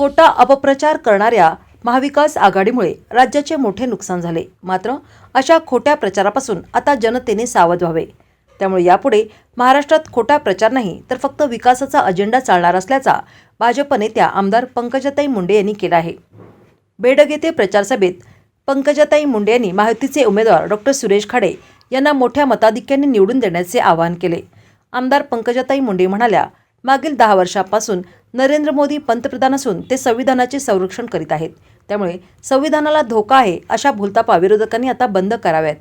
खोटा अपप्रचार करणाऱ्या महाविकास आघाडीमुळे राज्याचे मोठे नुकसान झाले. मात्र अशा खोट्या प्रचारापासून आता जनतेने सावध व्हावे. त्यामुळे यापुढे महाराष्ट्रात खोटा प्रचार नाही तर फक्त विकासाचा अजेंडा चालणार असल्याचा भाजप नेत्या आमदार पंकजाताई मुंडे यांनी केला आहे. बेडग येथे प्रचारसभेत पंकजाताई मुंडे यांनी महायुतीचे उमेदवार डॉक्टर सुरेश खाडे यांना मोठ्या मताधिक्याने निवडून देण्याचे आवाहन केले. आमदार पंकजाताई मुंडे म्हणाल्या मागील दहा वर्षापासून नरेंद्र मोदी पंतप्रधान असून ते संविधानाचे संरक्षण करीत आहेत. त्यामुळे संविधानाला धोका आहे अशा भूलतापा विरोधकांनी आता बंद कराव्यात.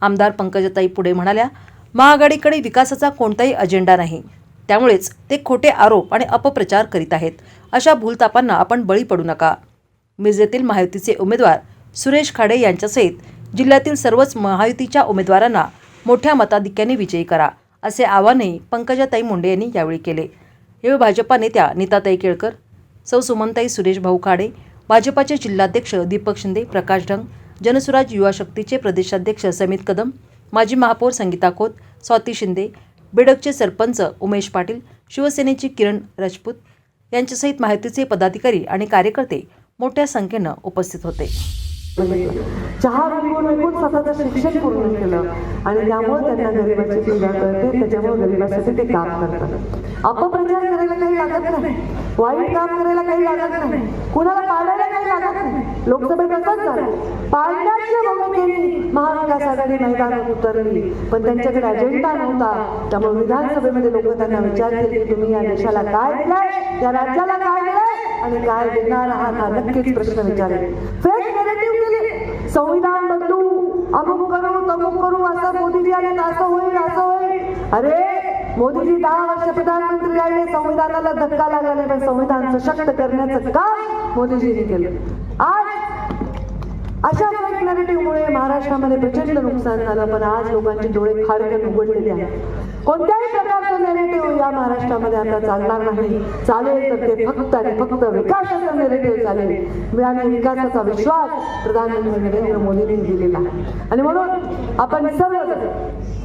आमदार पंकजाताई पुढे म्हणाल्या महाआघाडीकडे विकासाचा कोणताही अजेंडा नाही. त्यामुळेच ते खोटे आरोप आणि अपप्रचार करीत आहेत. अशा भूलतापांना आपण बळी पडू नका. मिरजेतील महायुतीचे उमेदवार सुरेश खाडे यांच्यासहित जिल्ह्यातील सर्वच महायुतीच्या उमेदवारांना मोठ्या मताधिक्याने विजयी करा. असे आवाहनही पंकजाताई मुंडे यांनी यावेळी केले. यावेळी भाजपा नेत्या नीताताई केळकर सौ सुमनताई सुरेश भाऊ खाडे भाजपाचे जिल्हाध्यक्ष दीपक शिंदे प्रकाश ढंग जनसुराज युवा शक्तीचे प्रदेशाध्यक्ष समित कदम माजी महापौर संगीता खोत स्वाती शिंदे बेडकचे सरपंच उमेश पाटील शिवसेनेची किरण राजपूत यांच्यासहित माहितीचे पदाधिकारी आणि कार्यकर्ते मोठ्या संख्येनं उपस्थित होते. चहा विकून विकून स्वतःचं शिक्षण पूर्ण केलं. आणि त्यामुळे त्यांना गरिबाची पूजा करते त्याच्यामुळे गरिबासाठी ते काम करतात. अपप्रचार करायला काही लागत नाही. वाईट काम करायला काही लागत नाही. कुणाला पाडायला काही लागत नाही. लोकसभेत कसंच झालं. पाडण्याच्या भूमिकेने महाविकास आघाडी मैदानात उतरली. पण त्यांच्याकडे अजेंडा नव्हता. त्यामुळे विधानसभेमध्ये लोक त्यांना विचारतील की तुम्ही या देशाला काय दिलाय? या राज्याला काय दिलाय? आणि काय देणार आहात हा नक्कीच प्रश्न विचारेल. फेक नेरेटिव्ह केली. संविधान बदलू अमुक करू तमुक करू असं मोदीजी आले असं होईल असं होईल. अरे मोदीजी दहा वर्ष प्रधानमंत्री राहिले संविधानाला धक्का लागला नाही संविधान सशक्त करण्याचं काम मोदीजींनी केलं. आज अशा फेक नरेटिव्हमुळे महाराष्ट्रामध्ये प्रचंड नुकसान झालं पण आज लोकांचे डोळे खाडकन उघडलेले आहेत. कोणत्याही प्रकारचं नेरेटिव्ह या महाराष्ट्रामध्ये आता चालणार नाही. चालेल तर ते फक्त आणि फक्त विकासाचा निर्णय चालेल. आणि विकासाचा विश्वास प्रधानमंत्री नरेंद्र मोदींनी दिलेला आहे. आणि म्हणून आपण सर्व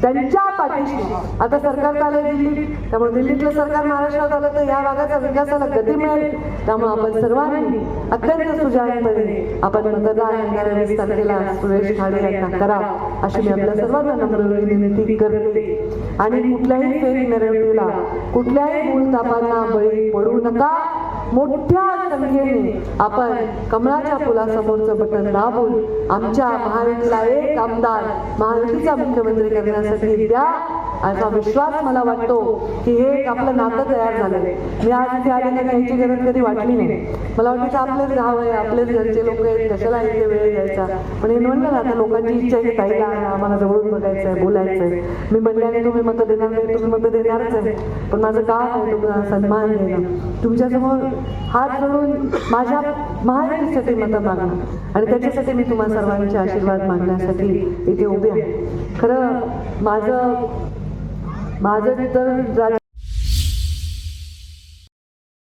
त्यांच्या पाठीशी. आता सरकार आलं दिल्ली त्यामुळे दिल्लीतलं सरकार महाराष्ट्रात आलं तर या भागाच्या विकासाला गती मिळेल. त्यामुळे आपण सर्वांनी अत्यंत सुजाणपणे आपण मतदान येणाऱ्या वीस तारखेला सुरेश खाडे यांना करा अशी मी आपल्या सर्वांना नम्र विनंती करते. आणि कुठल्याही फेरी नरेटिव्हला कुठल्याही भूलतापांना बळी पडू नका. मोठ्या संख्येने आपण कमळाच्या फुलासमोरचं बटन दाबून आमच्या महायुतीला एक आमदार महायुतीचा मुख्यमंत्री करण्यासाठी द्या. असा विश्वास मला वाटतो की हे एक आपलं नातं तयार झालं मी आज इथे आले नाही यायची गरज कधी वाटली नाही. मला वाटतं की आपलेच गाव आहे आपलेच घरचे लोक आहेत कशाला इथे वेळ द्यायचा? पण हे म्हणलं ना आता लोकांची इच्छा आहे की ताईला आम्हाला जवळून बघायचं आहे बोलायचं आहे मी म्हणल्याने तुम्ही मतं देणार नाही तुम्ही मतं देणारच आहे. पण माझं काम आहे तुम्हाला सन्मान देणं. तुमच्यासमोर हात जोडून माझ्या महाराष्ट्रासाठी मतं मागणं. आणि त्याच्यासाठी मी तुम्हाला सर्वांचे आशीर्वाद मागण्यासाठी इथे उभे आहे. खरं माझं माझं तिथं राज्य